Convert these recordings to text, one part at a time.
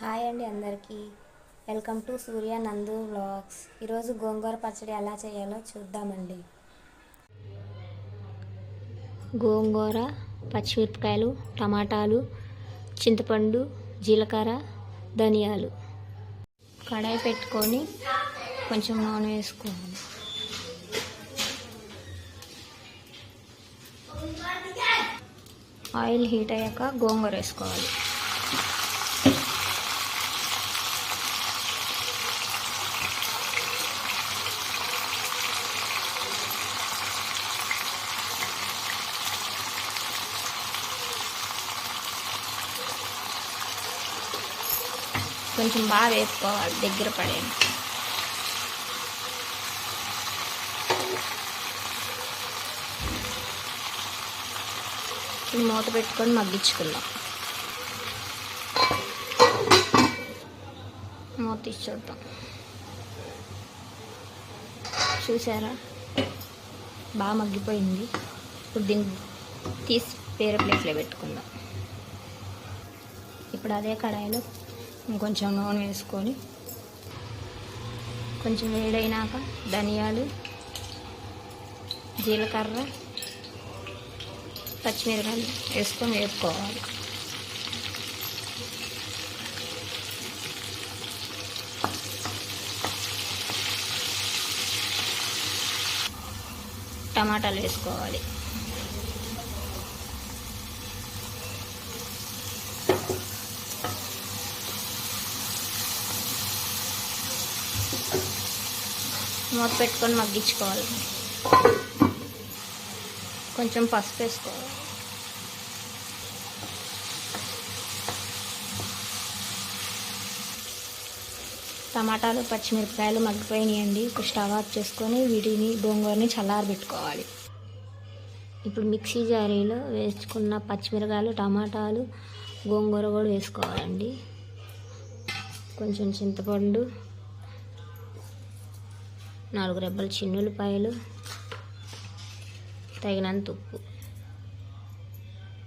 Hi అండి అందరికీ. Welcome to సూర్య నందు బ్లాగ్స్ ఈరోజు గోంగూర పచ్చడి ఎలా చేయాలో చూద్దామండి. గోంగూర పచ్చిమిరపకాయలు టమాటాలు చింతపండు జీలకర్ర ధనియాలు. కడాయి పెట్టుకొని కొంచెం నూనె వేసుకోవాలి. ఆయిల్ హీట్ అయ్యాక గోంగూర వేసుకోవాలి. కొంచెం బాగా వేసుకోవాలి దగ్గర పడే మూత పెట్టుకొని మగ్గించుకుందాం. మూత తీసి చూద్దాం చూసారా? బాగా మగ్గిపోయింది. ఇప్పుడు దీన్ని తీసి వేరే ప్లేట్లో పెట్టుకుందాం. ఇప్పుడు అదే కడాయిలో ఇంకొంచెం నూనె వేసుకొని కొంచెం వేడైనాక ధనియాలు జీలకర్ర పచ్చిమిరకాయలు వేసుకొని వేపుకోవాలి. టమాటాలు వేసుకోవాలి. మూత పెట్టుకొని మగ్గించుకోవాలి. కొంచెం పసుపు వేసుకోవాలి. టమాటాలు పచ్చిమిరపకాయలు మగ్గిపోయినాయండి. ఇప్పుడు స్టవ్ ఆఫ్ చేసుకొని వీటిని గోంగూరని చల్లారబెట్టుకోవాలి. ఇప్పుడు మిక్సీ జారీలో వేసుకున్న పచ్చిమిరకాయలు టమాటాలు గోంగూర కూడా వేసుకోవాలండి. కొంచెం చింతపండు నాలుగు రెబ్బల చిన్నులపాయలు తగినంత ఉప్పు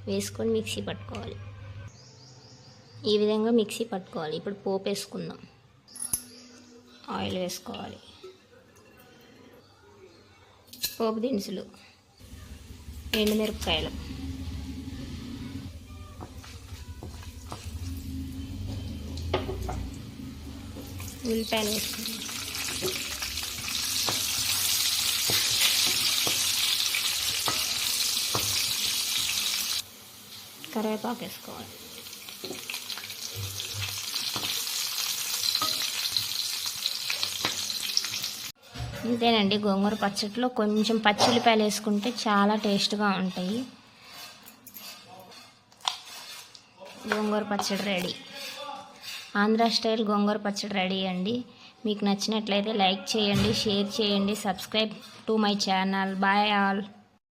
వేసుకొని మిక్సీ పట్టుకోవాలి. ఈ విధంగా మిక్సీ పట్టుకోవాలి. ఇప్పుడు పోపు వేసుకుందాం. ఆయిల్ వేసుకోవాలి. పోపు దినుసులు ఎండుమిరపకాయలు. ఉల్లిపాయలు వేసుకుందాం. కరివేపాకు వేసుకోవాలి ఇంతేనండి గోంగూర పచ్చడిలో కొంచెం పచ్చిల్లిపాయలు వేసుకుంటే చాలా టేస్ట్గా ఉంటాయి. గోంగూర పచ్చడి రెడీ. ఆంధ్ర స్టైల్ గోంగూర పచ్చడి రెడీ అండి. మీకు నచ్చినట్లయితే లైక్ చేయండి షేర్ చేయండి subscribe to my channel. Bye all.